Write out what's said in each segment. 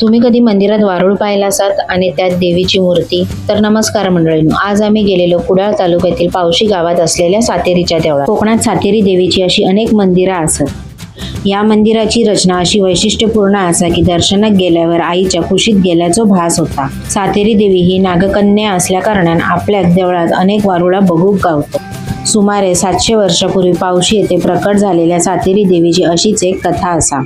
तुम्ही कधी मंदिरात वारुळ पाहिला असाल आणि त्यात देवीची मूर्ती तर नमस्कार मंडळींनो आज आम्ही गेलेलो कुडाळ तालुक्यातील पावशी गावात असलेल्या सातेरीच्या देवळात. कोकणात सातेरी देवीची अशी अनेक मंदिरं असत. या मंदिराची रचना अशी वैशिष्ट्यपूर्ण असा की दर्शनात गेल्यावर आईच्या कुशीत गेल्याचो भास होता. सातेरी देवी ही नागकन्या असल्या कारणान आपल्या देवळात अनेक वारुळा बघूक गावतात सुमारे सातशे वर्षापूर्वी पावशी येथे प्रकट झालेल्या सातेरी देवीची अशीच एक कथा असा.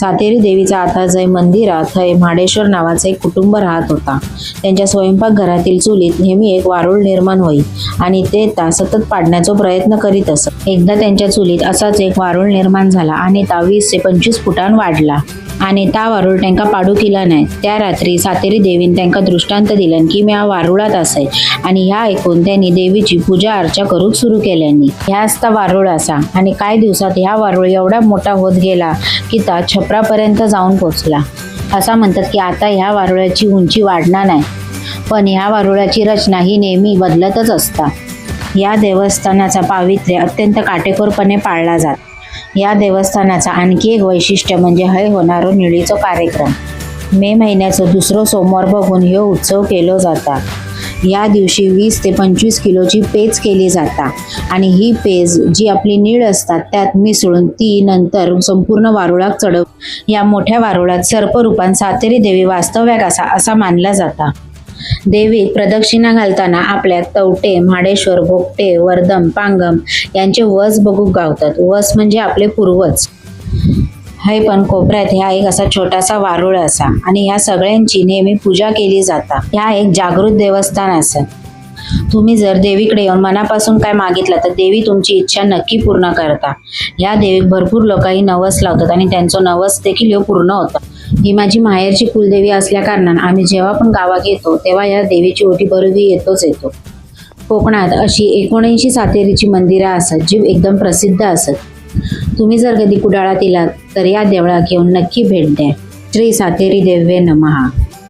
सातेरी देवीचा आता जय मंदिरात थंय म्हाडेश्वर नावाचा एक कुटुंब राहत होता. त्यांच्या स्वयंपाकघरातील चुलीत नेहमी एक वारूळ निर्माण होई आणि ते ता सतत पाडण्याचा प्रयत्न करीत असत. एकदा त्यांच्या चुलीत असाच एक वारूळ निर्माण झाला आणि ता वीस ते पंचवीस फुटान वाढला. आणि ता वारूळ त्यांका पाडू केला नाही. त्या रात्री सातेरी देवीन त्यांका दृष्टांत दिलन की मी हा वारुळात असे. आणि ह्या ऐकून त्यांनी देवीची पूजा अर्चा करूक सुरू केल्यांनी ह्याच ता वारुळ असा. आणि काय दिवसात ह्या वारुळ एवढा मोठा होत गेला की ता छपरापर्यंत जाऊन पोचला. असं म्हणतात की आता ह्या वारुळाची उंची वाढणार नाही. पण ह्या वारुळाची रचना ही नेहमी बदलतच असता. या देवस्थानाचा पावित्र्य अत्यंत काटेकोरपणे पाळला जात. या देवस्थानाचा आणखी एक वैशिष्ट्य म्हणजे हय होणारो निळीचो कार्यक्रम. मे महिन्याचं दुसरं सोमवार बघून हे उत्सव केलो जाता. या दिवशी वीस ते पंचवीस किलोची पेज केली जाता आणि ही पेज जी आपली नीळ असतात त्यात मिसळून ती नंतर संपूर्ण वारुळात चढव या मोठ्या वारुळात सर्परूपान सातेरी देवी वास्तव्याक असा असा मानला जाता. देवी प्रदक्षिणा घालताना आपल्या तवटे म्हाडेश्वर भोपटे वर्धम पांगम यांचे वस बघूक गावतात. वस म्हणजे आपले पूर्वज. हे पण कोपऱ्यात ह्या एक असा छोटासा वारुळ असा आणि ह्या सगळ्यांची नेहमी पूजा केली जाता. ह्या एक जागृत देवस्थान असं. तुम्ही जर देवीकडे येऊन मनापासून काय मागितलं तर देवी तुमची इच्छा नक्की पूर्ण करता. ह्या देवीक भरपूर लोकही नवस लावतात आणि त्यांचं नवस देखील पूर्ण होतं. ही माझी माहेरची कुलदेवी असल्याकारणानं आम्ही जेव्हा पण गावात येतो तेव्हा या देवीची ओटी बरोबरी येतोच येतो. कोकणात अशी एकोणऐंशी सातेरीची मंदिरं असत जी एकदम प्रसिद्ध असत. तुम्ही जर कधी कुडाळात येलात तर या देवळात येऊन नक्की भेट द्या. श्री सातेरी देव्य नमहा.